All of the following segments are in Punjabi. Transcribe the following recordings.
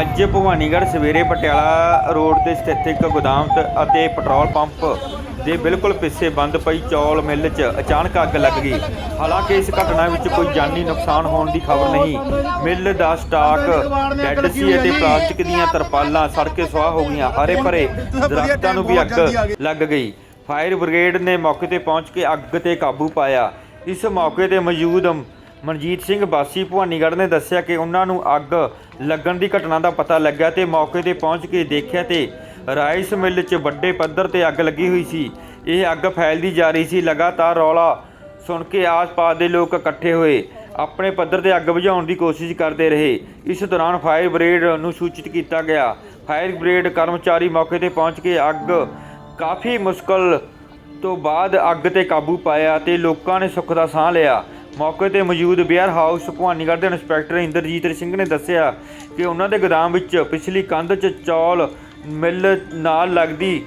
ਅੱਜ ਭਵਾਨੀਗੜ੍ਹ ਸਵੇਰੇ ਪਟਿਆਲਾ ਰੋਡ ਤੇ ਸਥਿਤ ਇੱਕ ਗੋਦਾਮ ਅਤੇ ਪੈਟਰੋਲ ਪੰਪ ਦੇ ਬਿਲਕੁਲ ਪਿੱਛੇ ਬੰਦ ਪਈ ਚੌਲ ਮਿੱਲ 'ਚ ਅਚਾਨਕ ਅੱਗ ਲੱਗ ਗਈ। ਹਾਲਾਂਕਿ ਇਸ ਘਟਨਾ ਵਿੱਚ ਕੋਈ ਜਾਨੀ ਨੁਕਸਾਨ ਹੋਣ ਦੀ ਖਬਰ ਨਹੀਂ। ਮਿੱਲ ਦਾ ਸਟਾਕ ਡੈੱਡ ਸੀ ਅਤੇ ਪਲਾਸਟਿਕ ਦੀਆਂ ਤਰਪਾਲਾਂ ਸੜ ਕੇ ਸੁਆਹ ਹੋ ਗਈਆਂ। ਹਰੇ ਭਰੇ ਦਰਖਤਾਂ ਨੂੰ ਵੀ ਅੱਗ ਲੱਗ ਗਈ। ਫਾਇਰ ਬ੍ਰਿਗੇਡ ਨੇ ਮੌਕੇ ਤੇ ਪਹੁੰਚ ਕੇ ਅੱਗ ਤੇ ਕਾਬੂ ਪਾਇਆ। ਇਸ ਮੌਕੇ ਤੇ ਮੌਜੂਦ ਮਨਜੀਤ ਸਿੰਘ ਬਾਸੀ ਭਵਾਨੀਗੜ੍ਹ ਨੇ ਦੱਸਿਆ ਕਿ ਉਹਨਾਂ ਨੂੰ ਅੱਗ ਲੱਗਣ ਦੀ ਘਟਨਾ ਦਾ ਪਤਾ ਲੱਗਾ ਤੇ ਮੌਕੇ ਤੇ ਪਹੁੰਚ ਕੇ ਦੇਖਿਆ ਤੇ ਰਾਈਸ ਮਿੱਲ 'ਚ ਵੱਡੇ ਪੱਧਰ ਤੇ ਅੱਗ ਲੱਗੀ ਹੋਈ ਸੀ। ਇਹ ਅੱਗ ਫੈਲਦੀ ਜਾ ਰਹੀ ਸੀ। ਲਗਾਤਾਰ ਰੌਲਾ ਸੁਣ ਕੇ ਆਸ-ਪਾਸ ਦੇ ਲੋਕ ਇਕੱਠੇ ਹੋਏ। ਆਪਣੇ ਪੱਧਰ ਤੇ ਅੱਗ ਬੁਝਾਉਣ ਦੀ ਕੋਸ਼ਿਸ਼ ਕਰਦੇ ਰਹੇ। ਇਸ ਦੌਰਾਨ ਫਾਇਰ ਬ੍ਰਿਗੇਡ ਨੂੰ ਸੂਚਿਤ ਕੀਤਾ ਗਿਆ। ਫਾਇਰ ਬ੍ਰਿਗੇਡ ਕਰਮਚਾਰੀ ਮੌਕੇ ਤੇ ਪਹੁੰਚ ਕੇ ਅੱਗ ਕਾਫੀ ਮੁਸ਼ਕਲ ਤੋਂ ਬਾਅਦ ਅੱਗ ਤੇ ਕਾਬੂ ਪਾਇਆ ਤੇ ਲੋਕਾਂ ਨੇ ਸੁੱਖ ਦਾ ਸਾਹ ਲਿਆ। ਮੌਕੇ ਤੇ ਮੌਜੂਦ ਬੀਅਰ ਹਾਊਸ ਭਵਾਨੀਗੜ੍ਹ ਦੇ ਇੰਸਪੈਕਟਰ ਇੰਦਰਜੀਤ ਸਿੰਘ ਨੇ ਦੱਸਿਆ ਕਿ ਉਹਨਾਂ ਦੇ ਗੋਦਾਮ ਵਿੱਚ ਪਿਛਲੀ ਕੰਧ 'ਚ ਚੌਲ ਮਿੱਲ ਨਾਲ ਲੱਗਦੀ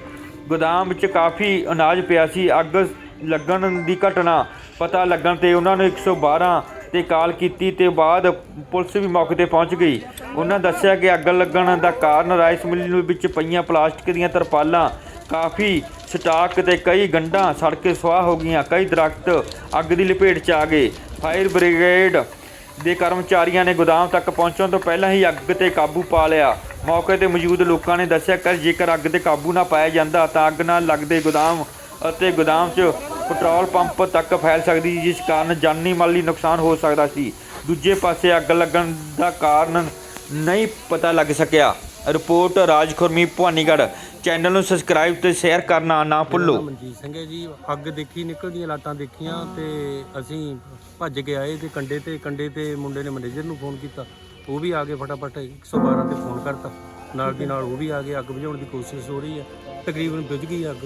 ਗੋਦਾਮ ਵਿੱਚ ਕਾਫੀ ਅਨਾਜ ਪਿਆ ਸੀ। ਅੱਗ ਲੱਗਣ ਦੀ ਘਟਨਾ ਪਤਾ ਲੱਗਣ ਤੇ ਉਹਨਾਂ ਨੂੰ 112 ਤੇ ਕਾਲ ਕੀਤੀ ਤੇ ਬਾਅਦ ਪੁਲਿਸ ਵੀ ਮੌਕੇ ਤੇ ਪਹੁੰਚ ਗਈ। ਉਹਨਾਂ ਦੱਸਿਆ ਕਿ ਅੱਗ ਲੱਗਣ ਦਾ ਕਾਰਨ ਰਾਈਸ ਮਿੱਲ ਵਿੱਚ ਪਈਆਂ ਪਲਾਸਟਿਕ ਦੀਆਂ ਤਰਪਾਲਾਂ ਕਾਫੀ ਸਟਾਕ ਤੇ ਕਈ ਗੰਢਾਂ ਸੜ ਕੇ ਸੁਆਹ ਹੋ ਗਈਆਂ, ਕਈ ਦਰਖਤ ਅੱਗ ਦੀ ਲਪੇਟ 'ਚ ਆ ਗਏ। ਫਾਇਰ ਬ੍ਰਿਗੇਡ ਦੇ ਕਰਮਚਾਰੀਆਂ ਨੇ ਗੋਦਾਮ ਤੱਕ ਪਹੁੰਚਣ ਤੋਂ ਪਹਿਲਾਂ ਹੀ ਅੱਗ ਤੇ ਕਾਬੂ ਪਾ ਲਿਆ। ਮੌਕੇ ਤੇ ਮੌਜੂਦ ਲੋਕਾਂ ਨੇ ਦੱਸਿਆ ਕਿ ਜੇਕਰ ਅੱਗ ਤੇ ਕਾਬੂ ਨਾ ਪਾਇਆ ਜਾਂਦਾ ਤਾਂ ਅੱਗ ਨਾਲ ਲੱਗਦੇ ਗੋਦਾਮ ਅਤੇ ਗੋਦਾਮ 'ਚ ਪੈਟਰੋਲ ਪੰਪ ਤੱਕ ਫੈਲ ਸਕਦੀ ਜਿਸ ਕਾਰਨ ਜਾਨੀ ਮਾਲੀ ਨੁਕਸਾਨ ਹੋ ਸਕਦਾ ਸੀ। ਦੂਜੇ ਪਾਸੇ ਅੱਗ ਲੱਗਣ ਦਾ ਕਾਰਨ ਨਹੀਂ ਪਤਾ ਲੱਗ ਸਕਿਆ। ਰਿਪੋਰਟ ਰਾਜ ਖੁਰਮੀ ਭਵਾਨੀਗੜ੍ਹ। ਚੈਨਲ ਨੂੰ ਸਬਸਕ੍ਰਾਈਬ ਤੇ ਸ਼ੇਅਰ ਕਰਨਾ ਨਾ ਭੁੱਲੋ। ਮਨਜੀਤ ਸਿੰਘ ਹੈ ਜੀ। ਅੱਗ ਦੇਖੀ ਨਿਕਲਦੀਆਂ ਲਾਟਾਂ ਦੇਖੀਆਂ ਤੇ ਅਸੀਂ ਭੱਜ ਕੇ ਆਏ ਤੇ ਕੰਡੇ ਤੇ ਕੰਡੇ ਤੇ ਮੁੰਡੇ ਨੇ ਮੈਨੇਜਰ ਨੂੰ ਫੋਨ ਕੀਤਾ। ਉਹ ਵੀ ਆ ਕੇ ਫਟਾਫਟ 112 ਤੇ ਫੋਨ ਕਰਤਾ। ਨਾਲ ਦੀ ਨਾਲ ਉਹ ਵੀ ਆ ਕੇ ਅੱਗ ਬੁਝਾਉਣ ਦੀ ਕੋਸ਼ਿਸ਼ ਹੋ ਰਹੀ ਹੈ। ਤਕਰੀਬਨ ਬੁਝ ਗਈ ਅੱਗ।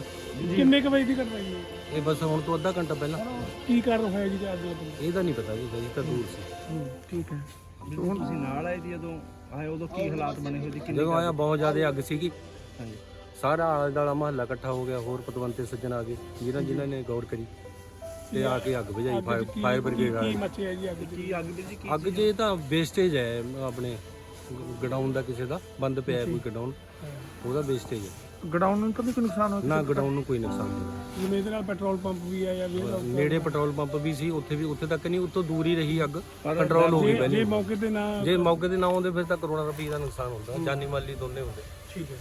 ਕਿੰਨੇ ਕੁ ਵਜੇ ਦੀ ਘਟਨਾ ਜੀ? ਇਹ? ਇਹ ਬਸ ਹੁਣ ਤੋਂ ਅੱਧਾ ਘੰਟਾ ਪਹਿਲਾਂ। ਕੀ ਕਾਰਨ ਹੋਇਆ ਜੀ ਅੱਗ ਲੱਗਣ ਦਾ ਇਹਦਾ ਨਹੀਂ ਪਤਾ ਜੀ ਤਾਂ ਦੂਰ ਸੀ। ਠੀਕ ਹੈ। ਜਦੋਂ ਤੁਸੀਂ ਨਾਲ ਆਏ ਸੀ ਜਦੋਂ ਆਏ ਉਦੋਂ ਕੀ ਹਾਲਾਤ ਬਣੇ ਹੋਏ ਸੀ ਕਿੰਨੀ ਜਦੋਂ ਆਇਆ ਬਹੁਤ ਜ਼ਿਆਦਾ ਅੱਗ ਸੀਗੀ। ਹਾਂਜੀ। ਸਾਰਾ ਆਲੇ ਦੁਆਲਾ ਮਹੱਲਾ ਇਕੱਠਾ ਹੋ ਗਿਆ ਹੋਰ ਪਤਵੰਤੇ ਸੱਜਣ ਆ ਗਏ ਜਿਨ੍ਹਾਂ ਜਿਨ੍ਹਾਂ ਨੇ ਗੌਰ ਕਰੀ ਤੇ ਆ ਕੇ ਅੱਗ ਬੁਝਾਈ ਫਾਇਰ ਬ੍ਰਿਗੇਡ ਕੀ ਵਾਲੇ ਮੱਚਿਆ ਜੀ ਅੱਗ ਦੀ ਕੀ ਅੱਗ ਦੇ ਜੀ ਕੀ ਅੱਗ ਜੇ ਤਾਂ ਵੇਸਟੇਜ ਹੈ ਆਪਣੇ ਗਡਾਊਨ ਦਾ ਕਿਸੇ ਦਾ ਬੰਦ ਪਿਆ ਹੈ ਕੋਈ ਗਡਾਊਨ ਉਹਦਾ ਵੇਸਟੇਜ ਹੈ। ਗਡਾਊਨ ਨੂੰ ਤਾਂ ਨਹੀਂ ਕੋਈ ਨੁਕਸਾਨ ਹੋਇਆ? ਨਾ ਗਡਾਊਨ ਨੂੰ ਕੋਈ ਨੁਕਸਾਨ ਨਹੀਂ ਜਿਵੇਂ ਇਹਦੇ ਨਾਲ ਪੈਟਰੋਲ ਪੰਪ ਵੀ ਆ ਜਾਂ ਵੇਅਰ ਨੇੜੇ ਪੈਟਰੋਲ ਪੰਪ ਵੀ ਸੀ ਉੱਥੇ ਵੀ ਉੱਥੇ ਤੱਕ ਨਹੀਂ ਉੱਤੋਂ ਦੂਰ ਹੀ ਰਹੀ ਅੱਗ ਕੰਟਰੋਲ ਹੋ ਗਈ ਜੇ ਪਹਿਲੇ। ਮੌਕੇ ਤੇ ਨਾ ਜੇ ਮੌਕੇ ਤੇ ਨਾ ਆਉਂਦੇ ਫਿਰ ਤਾਂ ਕਰੋੜਾਂ ਰੁਪਏ ਦਾ ਨੁਕਸਾਨ ਹੁੰਦਾ ਜਾਨੀ ਮਾਲੀ ਦੋਨੇ ਹੁੰਦੇ। ਠੀਕ ਹੈ।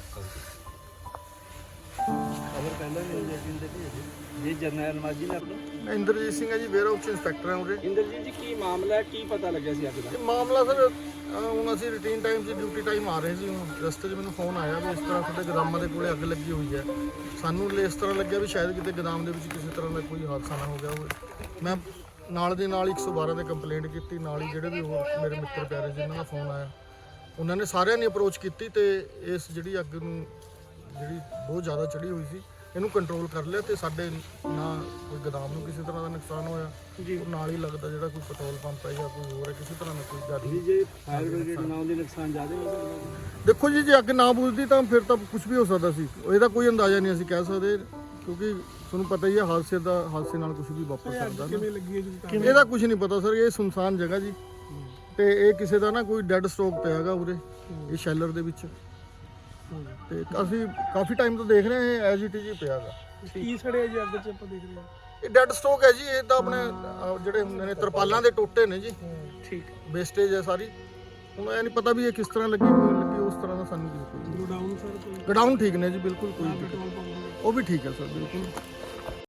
ਖਬਰ ਪਹਿਲਾਂ ਵੀ ਸੀ ਦੇ ਭੇਜ ਜੀ। ਜਰਨੈਲ ਮਾਜੀ ਨੇ ਆਪਣਾ। ਇੰਦਰਜੀਤ ਸਿੰਘ ਹੈ ਜੀ ਵੇਅਰ ਹਾਊਸ ਇੰਸਪੈਕਟਰ ਹਾਂ ਉਰੇ। ਇੰਦਰਜੀਤ ਜੀ ਕੀ ਮਾਮਲਾ ਹੈ? ਕੀ ਪਤਾ ਲੱਗਿਆ ਸੀ ਅੱਗ ਦਾ? ਇਹ ਮਾਮਲਾ ਸਰ ਹੁਣ ਅਸੀਂ ਰੂਟੀਨ ਟਾਈਮ 'ਚ ਡਿਊਟੀ ਟਾਈਮ ਆ ਰਹੇ ਸੀ, ਹੁਣ ਰਸਤੇ 'ਚ ਮੈਨੂੰ ਫੋਨ ਆਇਆ ਵੀ ਇਸ ਤਰ੍ਹਾਂ ਤੁਹਾਡੇ ਗੋਦਾਮਾਂ ਦੇ ਕੋਲੇ ਅੱਗ ਲੱਗੀ ਹੋਈ ਹੈ। ਸਾਨੂੰ ਇਸ ਤਰ੍ਹਾਂ ਲੱਗਿਆ ਵੀ ਸ਼ਾਇਦ ਕਿਤੇ ਗੋਦਾਮ ਦੇ ਵਿੱਚ ਕਿਸੇ ਤਰ੍ਹਾਂ ਦਾ ਕੋਈ ਹਾਦਸਾ ਨਾ ਹੋ ਗਿਆ ਹੋਵੇ। ਮੈਂ ਨਾਲ ਦੇ ਨਾਲ 112 ਤੇ ਕੰਪਲੇਂਟ ਕੀਤੀ, ਨਾਲ ਹੀ ਜਿਹੜੇ ਵੀ ਹੋਰ ਮੇਰੇ ਮਿੱਤਰ ਪਿਆਰੇ ਸੀ ਉਹਨਾਂ ਦਾ ਫੋਨ ਆਇਆ, ਉਹਨਾਂ ਨੇ ਸਾਰਿਆਂ ਨੇ ਅਪਰੋਚ ਕੀਤੀ ਤੇ ਇਸ ਜਿਹੜੀ ਅੱਗ ਨੂੰ ਜਿਹੜੀ ਬਹੁਤ ਜ਼ਿਆਦਾ ਚੜੀ ਹੋਈ ਸੀ ਇਹਨੂੰ ਕੰਟਰੋਲ ਕਰ ਲਿਆ ਤੇ ਸਾਡੇ ਨਾ ਕੋਈ ਗੋਦਾਮ ਨੂੰ ਕਿਸੇ ਤਰ੍ਹਾਂ ਦਾ ਨੁਕਸਾਨ ਹੋਇਆ। ਜੀ। ਨਾਲ ਹੀ ਲੱਗਦਾ ਜਿਹੜਾ ਕੋਈ ਪੈਟਰੋਲ ਪੰਪ ਹੈ ਜਾਂ ਕੋਈ ਹੋਰ ਹੈ ਕਿਸੇ ਤਰ੍ਹਾਂ ਦਾ ਕੋਈ ਜ਼ਿਆਦਾ ਜੇ ਫਾਇਰ ਬ੍ਰਿਗੇਡ ਨਾ ਆਉਂਦੀ ਨੁਕਸਾਨ ਜ਼ਿਆਦਾ ਹੋ ਸਕਦਾ ਦੇਖੋ ਜੀ ਜੇ ਅੱਗ ਨਾ ਬੁਝਦੀ ਤਾਂ ਫਿਰ ਤਾਂ ਕੁਝ ਵੀ ਹੋ ਸਕਦਾ ਸੀ। ਇਹਦਾ ਕੋਈ ਅੰਦਾਜ਼ਾ ਨਹੀਂ ਅਸੀਂ ਕਹਿ ਸਕਦੇ ਕਿਉਂਕਿ ਤੁਹਾਨੂੰ ਪਤਾ ਹੀ ਹੈ ਹਾਦਸੇ ਦਾ ਹਾਦਸੇ ਨਾਲ ਕੁਝ ਵੀ ਵਾਪਰ ਸਕਦਾ ਕਿਵੇਂ ਲੱਗੀ ਹੈ ਜੀ ਇਹਦਾ ਕੁਝ ਨਹੀਂ ਪਤਾ ਸਰ ਇਹ ਸੁਨਸਾਨ ਜਗ੍ਹਾ ਜੀ। ਤੇ ਇਹ ਕਿਸੇ ਦਾ ਨਾ ਕੋਈ ਡੈੱਡ ਸਟਾਕ ਪਿਆ ਹੈਗਾ ਉਰੇ ਇਹ ਸ਼ੈਲਰ ਦੇ ਵਿੱਚ। ਤੇ ਅਸੀਂ ਕਾਫੀ ਟਾਈਮ ਤੋਂ ਦੇਖ ਰਹੇ ਹਾਂ ਇਹ ਐਜ਼ ਇਟ ਇਜ਼ ਹੀ ਪਿਆ ਹੈਗਾ ਕੀ ਸੜਿਆ ਜੀ ਅੱਗ ਚ ਆਪਾਂ ਦੇਖ ਰਹੇ ਹਾਂ? ਇਹ ਡੈੱਡ ਸਟਾਕ ਹੈ ਜੀ ਇਹ ਤਾਂ ਆਪਣੇ ਅਹ, ਜਿਹੜੇ ਹੁੰਦੇ ਨੇ ਤਰਪਾਲਾਂ ਦੇ ਟੋਟੇ ਨੇ ਜੀ। ਠੀਕ ਵੇਸਟੇਜ ਹੈ ਸਾਰੀ। ਹੁਣ ਇਹ ਨਹੀਂ ਪਤਾ ਵੀ ਇਹ ਕਿਸ ਤਰ੍ਹਾਂ ਲੱਗੀ ਕੋਈ ਲੱਗੀ ਉਸ ਤਰ੍ਹਾਂ ਦਾ ਸਾਨੂੰ ਕੋਈ ਗੋਡਾਊਨ ਸਰ ਕੋਈ? ਗਡਾਊਨ ਠੀਕ ਨੇ ਜੀ ਬਿਲਕੁਲ ਕੋਈ ਦਿੱਕਤ ਪੈਟਰੋਲ ਪੰਪ ਉਹ ਵੀ ਠੀਕ ਹੈ ਸਰ ਬਿਲਕੁਲ।